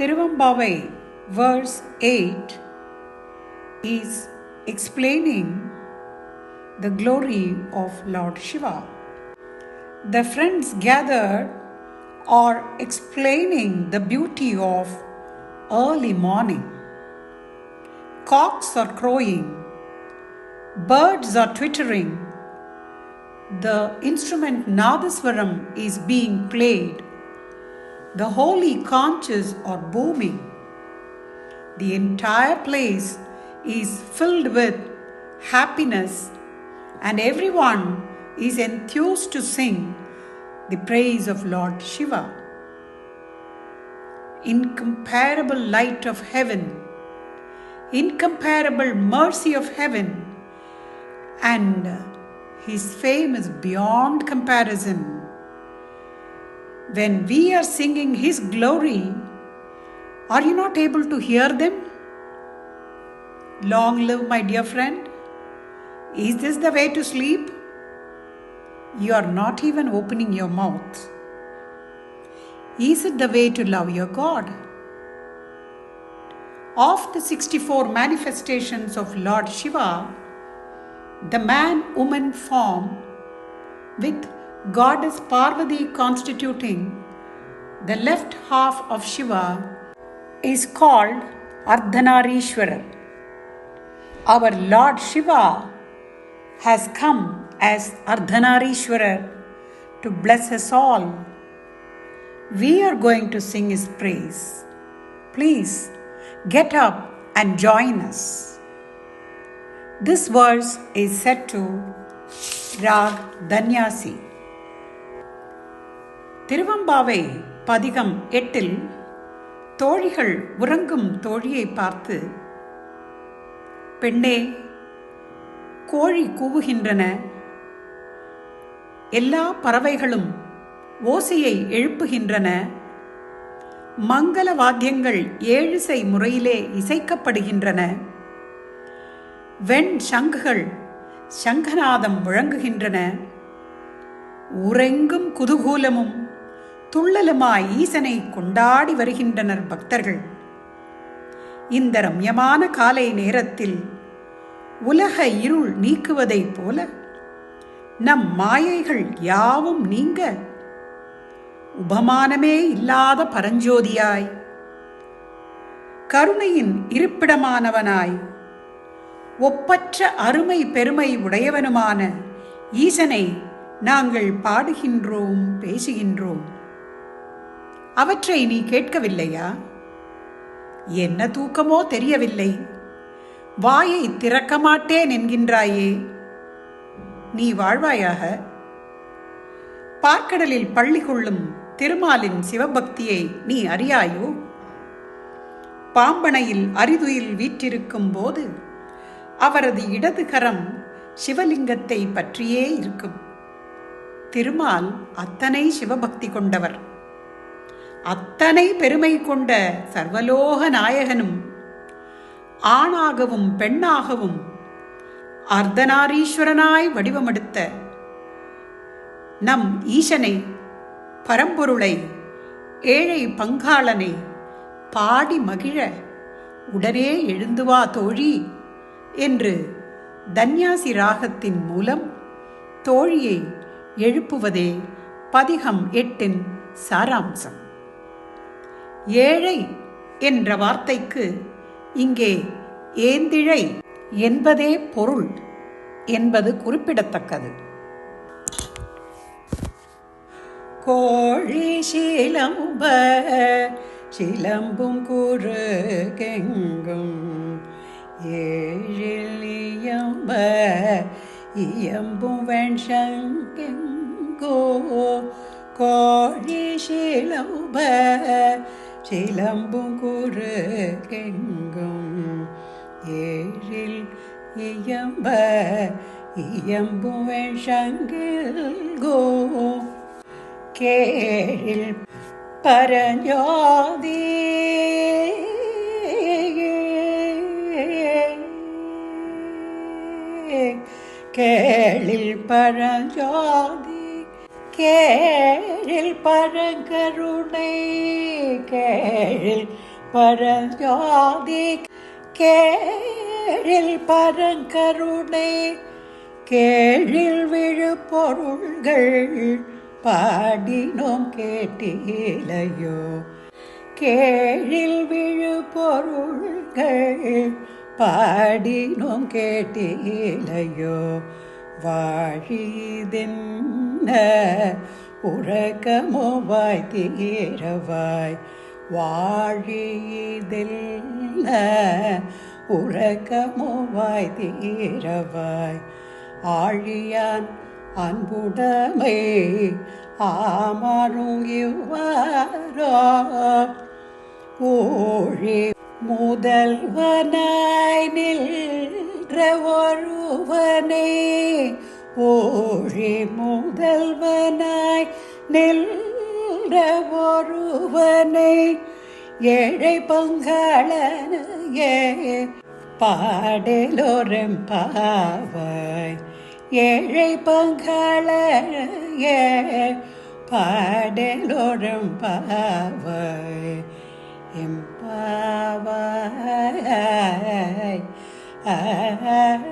Tiruvambavai, verse 8, is explaining the glory of Lord Shiva. The friends gathered are explaining the beauty of early morning. Cocks are crowing, birds are twittering, the instrument Nadaswaram is being played, the holy conches are booming. The entire place is filled with happiness, and everyone is enthused to sing the praise of Lord Shiva. Incomparable light of heaven, incomparable mercy of heaven, and his fame is beyond comparison. When we are singing his glory, are you not able to hear them? Long live, my dear friend. Is this the way to sleep? You are not even opening your mouth. Is it the way to love your God? Of the 64 manifestations of Lord Shiva, the man woman form with goddess Parvati constituting the left half of Shiva is called Ardhanarishwarar. Our Lord Shiva has come as Ardhanarishwarar to bless us all. We are going to sing his praise. Please get up and join us. This verse is set to Rag Danyasi. Thiruvempavai பதிகம் எட்டில் தோழிகள் உறங்கும் தோழியை பார்த்து பெண்ணே கோழி கூவுகின்றன. எல்லா பறவைகளும் ஓசையை எழுப்புகின்றன. மங்கள வாத்தியங்கள் ஏழிசை முறையிலே இசைக்கப்படுகின்றன. வெண் சங்குகள் சங்கநாதம் முழங்குகின்றன உறெங்கும் குதூகூலமும் துள்ளலுமாய் ஈசனை கொண்டாடி வருகின்றனர் பக்தர்கள். இந்த ரம்யமான காலை நேரத்தில் உலக இருள் நீக்குவதைப் போல நம் மாயைகள் யாவும் நீங்க உபமானமே இல்லாத பரஞ்சோதியாய் கருணையின் இருப்பிடமானவனாய் ஒப்பற்ற அருமை பெருமை உடையவனுமான ஈசனை நாங்கள் பாடுகின்றோம் பேசுகின்றோம். அவற்றை நீ கேட்கவில்லையா? என்ன தூக்கமோ தெரியவில்லை. வாயை திறக்க மாட்டேன் என்கின்றாயே. நீ வாழ்வாயாக? பார்க்கடலில் பள்ளி கொள்ளும் திருமாலின் சிவபக்தியை நீ அறியாயோ? பாம்பனையில் அரிதுயில் வீற்றிருக்கும் போது அவரது இடது கரம் சிவலிங்கத்தை பற்றியே இருக்கும். திருமால் அத்தனை சிவபக்தி கொண்டவர். அத்தனை பெருமை கொண்ட சர்வலோக நாயகனும் ஆணாகவும் பெண்ணாகவும் அர்த்தநாரீஸ்வரனாய் வடிவமெடுத்த நம் ஈசனை பரம்பொருளை ஏழை பங்காளனை பாடி மகிழ உடனே எழுந்து வா தோழி என்று தன்யாசி ராகத்தின் மூலம் தோழியை எழுப்புவதே பதிகம் எட்டின் சாராம்சம். ஏழை என்ற வார்த்தைக்கு இங்கே ஏந்திழை என்பதே பொருள் என்பது குறிப்பிடத்தக்கது. கோழி சீலம்ப சிலம்பும் குறுகெங்கும் ஏழில் இயம்ப இயம்பும் வெண்சங்கெங்கோ. கோழி சிலம்ப சிலம்பும் குறுகெங்கும் ஏழில் இயம்ப இயம்பும் வெண்சங்கெங்கோ கேழில் பரஞ்சோதி. கேளில் பரஞ்சோதி. கேழில் பரங்கருணை கேழில் பரஞ்சாதி கேழில் பரங்கருணை கேழில் விழுப்பொருள்கள் பாடினோம் கேட்டிலையோ. கேழில் விழுப்பொருள்கள் பாடினோம் கேட்டிலையோ. வாழிதென்ன உறக்கமோ வாய் தீரவாய். வாழியதில் உறக்கமோ வாய் தீரவாய். ஆழியான் அன்புடமை ஆமாறும் இவ்வாரோ ஓழி முதல்வனாய் நின்ற ஒருவனே ஊழி முதல்வனாய் நின்ற ஒருவனை ஏழை பங்காளனையே பாடலோரம் பாவாய். ஏழை பங்காளனையே பாடலோரம் பாவாய். எம்பாவாய் ஆ.